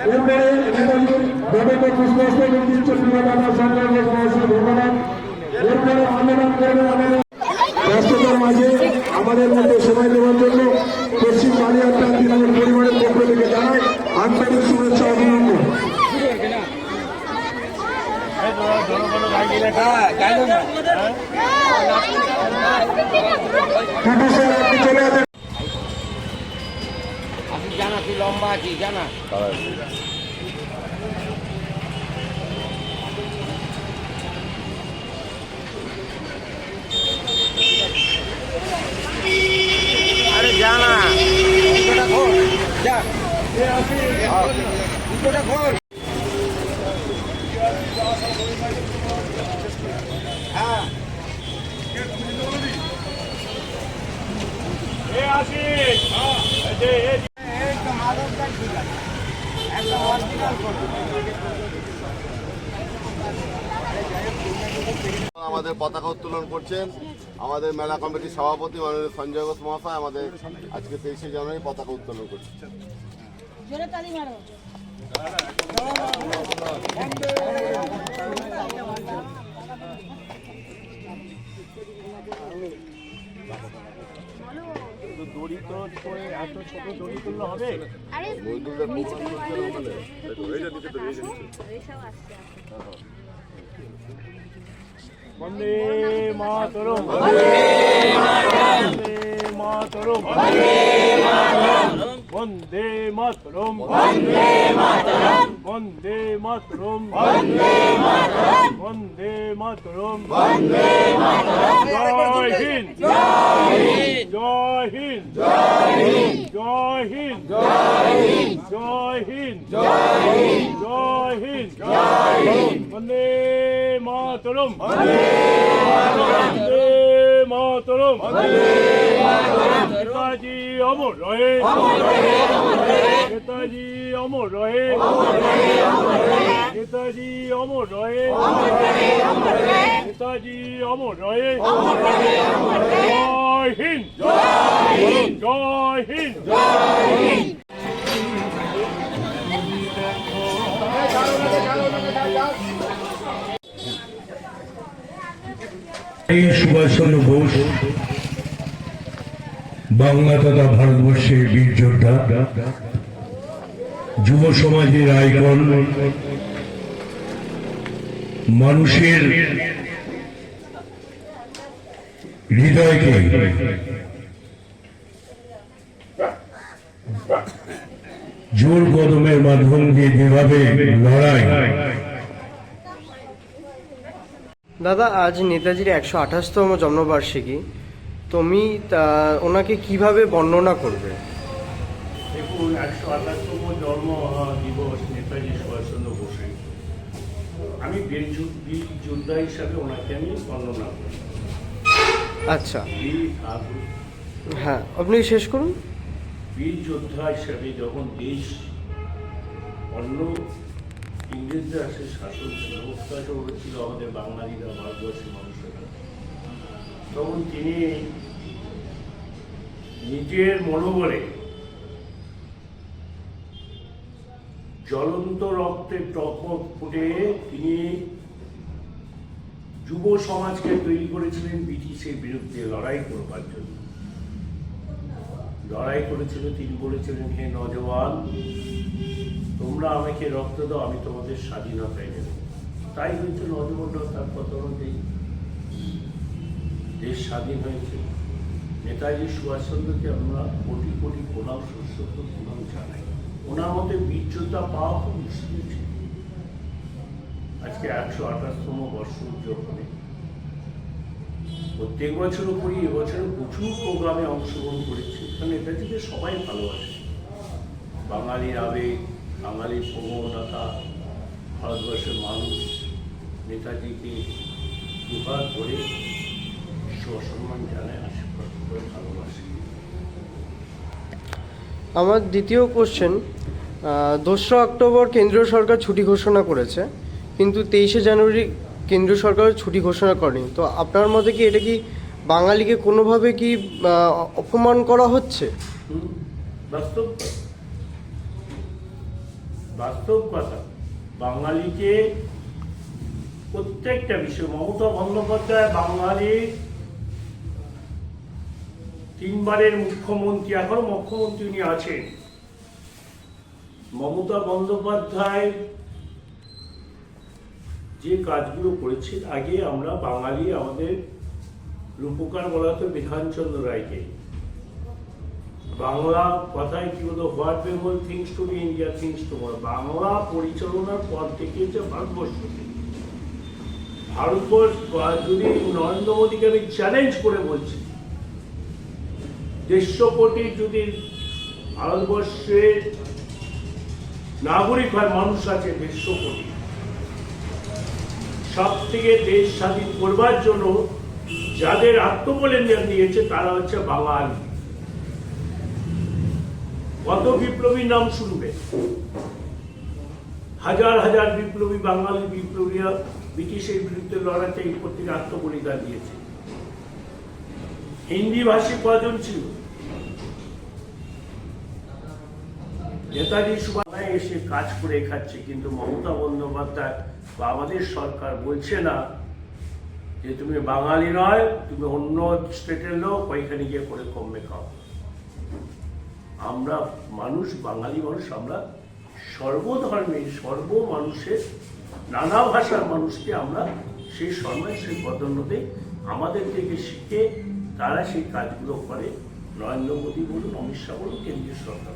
এরপরে নেতাজি দেবেন্দ্র পুষ্পস্তক দিচ্ছে প্রিয়দানা সংগ্রাম মহাশয় ধন্যবাদ এরপরে আন্দোলন করবে আমাদের ব্যস্ততার মাঝে আমাদের মধ্যে সময় দেওয়ার জন্য পশ্চিম বালিয়াটা তৃণমূল পরিবারের পক্ষ থেকে জানাই আন্তরিক শুভেচ্ছা অভিনন্দন চলে জানা তুই লম্বা আছিস জানা? আরে জানা। যা জুতোটা খোল হ্যাঁ। একদম আমাদের পতাকা উত্তোলন করছেন আমাদের মেলা কমিটির সভাপতি মাননীয় সঞ্জয় ঘোষ মহাশয় আমাদের আজকে তেইশে জানুয়ারি পতাকা উত্তোলন করছেন জোরে তালি মারো আরে মজদুরদের নিচে প্রমাণ করতে হবে বলে। वन्दे मातरम् वन्दे मातरम् वन्दे मातरम् वन्दे मातरम् वन्दे मातरम् वन्दे मातरम् वन्दे मातरम् जय हिन्द जय हिन्द जय हिन्द जय हिन्द जय हिन्द जय हिन्द जय हिन्द जय हिन्द वन्दे জয় হিন্দ জয় হিন্দ জয় হিন্দ বন্দে মাতরম বন্দে মাতরম নেতাজি অমর রহে নেতাজি অমর রহে নেতাজি অমর রহে নেতাজি অমর রহে জয় হিন্দ জয় হিন্দ জয় হিন্দ এই সুভাষচন্দ্র বোস, বাংলা তথা ভারতবর্ষের বীর যোদ্ধা, যুব সমাজের আইকন, মানুষের হৃদয়কে জোর কদমের মাধ্যম দিয়ে যেভাবে লড়াই দাদা আজ নেতাজির একশো আঠাশতম জন্মবার্ষিকী। তুমি তা- ওনাকে কীভাবে বর্ণনা করবে? দেখুন একশো আঠাশতম জন্ম দিবস নেতাজি সুভাষচন্দ্র বোসের আমি বীর যোদ্ধা হিসাবে ওনাকে আমি বর্ণনা করি। আচ্ছা। হ্যাঁ আপনি শেষ করুন। বীর যোদ্ধা হিসাবে যখন দেশ অন্য ইংরেজদের আসে শাসন ছিল, অত্যাচার করেছিল আমাদের বাঙালিরা, ভারতবর্ষের মানুষেরা। তখন তিনি নিজের মনোবলে জ্বলন্ত রক্তের টপক ফুটে তিনি যুব সমাজকে তৈরি করেছিলেন ব্রিটিশের বিরুদ্ধে লড়াই করবার জন্য। লড়াই করেছিল, তিনি বলেছিলেন, হে নজওয়ান তোমরা আমাকে রক্ত দাও, আমি তোমাদের স্বাধীনতা এনে দেবো তাই হয়েছে নজওয়ানরা তার অনুযায়ী দেশ স্বাধীন হয়েছে। নেতাজি সুভাষচন্দ্রকে আমরা কোটি কোটি প্রণাম সুস্থ প্রণাম জানাই। ওনার মধ্যে বীর্যতা পাওয়া খুব মুশকিল ছিল। আজকে একশো আঠাশতম বর্ষ উদযাপনে। প্রত্যেক বছরও করি এবছর প্রচুর প্রোগ্রামে অংশগ্রহণ করেছি। কারণ নেতাজিকে সবাই ভালোবাসে। বাঙালির আবেগ বাঙালির প্রবণতা ভারতবর্ষের মানুষ নেতাজিকে দুহার করে সসম্মান জানায় আশীর্বাদ করে ভালোবাসে। আমার দ্বিতীয় কোশ্চেন দোসরা অক্টোবর কেন্দ্রীয় সরকার ছুটি ঘোষণা করেছে কিন্তু তেইশে জানুয়ারি কেন্দ্রীয় সরকার ছুটি ঘোষণা করেনি। তো আপনার মতে কি এটা কি বাঙালিকে কোনোভাবে কি অপমান করা হচ্ছে? বাস্তব। বাস্তব কথা, বাঙালিকে প্রত্যেকটা বিষয়, মমতা বন্দ্যোপাধ্যায় বাঙালি তিনবারের মুখ্যমন্ত্রী, এখনও মুখ্যমন্ত্রী উনি আছেন। মমতা বন্দ্যোপাধ্যায় যে কাজগুলো করেছেন, আগে আমরা বাঙালি আমাদের রূপকার বলা হতো বিধানচন্দ্র রায়কে। বাংলা কথায় কি বলতো what Bengal thinks to be India thinks to Bangla পরিচালনার পর থেকে ভারতবর্ষকে ভারতবর্ষ, যদি নরেন্দ্র মোদীকে আমি চ্যালেঞ্জ করে বলছি, দেড়শো কোটি যদি ভারতবর্ষের নাগরিক হয়, মানুষ আছে দেড়শো কোটি। সব থেকে দেশ স্বাধীন করবার জন্য যাদের আত্মবলিদান দিয়েছে, তারা হচ্ছে বাঙালি। কত বিপ্লবীর নাম শুনবে? হাজার হাজার বিপ্লবী বাঙালি বিপ্লবীরা ব্রিটিশের বিরুদ্ধে লড়াইতে এই প্রত্যেকে আত্মবলিদান দিয়েছে। হিন্দি ভাষী কজন ছিল? নেতাজি সুভাষায় এসে কাজ করে খাচ্ছে, কিন্তু মমতা বন্দ্যোপাধ্যায় বা আমাদের সরকার বলছে না যে তুমি বাঙালি নয়, তুমি অন্য স্টেটের লোক, ওইখানে গিয়ে করে কমবে খাও। আমরা মানুষ, বাঙালি মানুষ, আমরা সর্বধর্মের সর্ব মানুষের নানা ভাষার মানুষকে আমরা সেই সম্মান সেই পদোন্নতি আমাদের থেকে শিখে তারা সেই কাজগুলো করে। নরেন্দ্র মোদী বলুন, অমিত শাহ বলুন, কেন্দ্রীয় সরকার।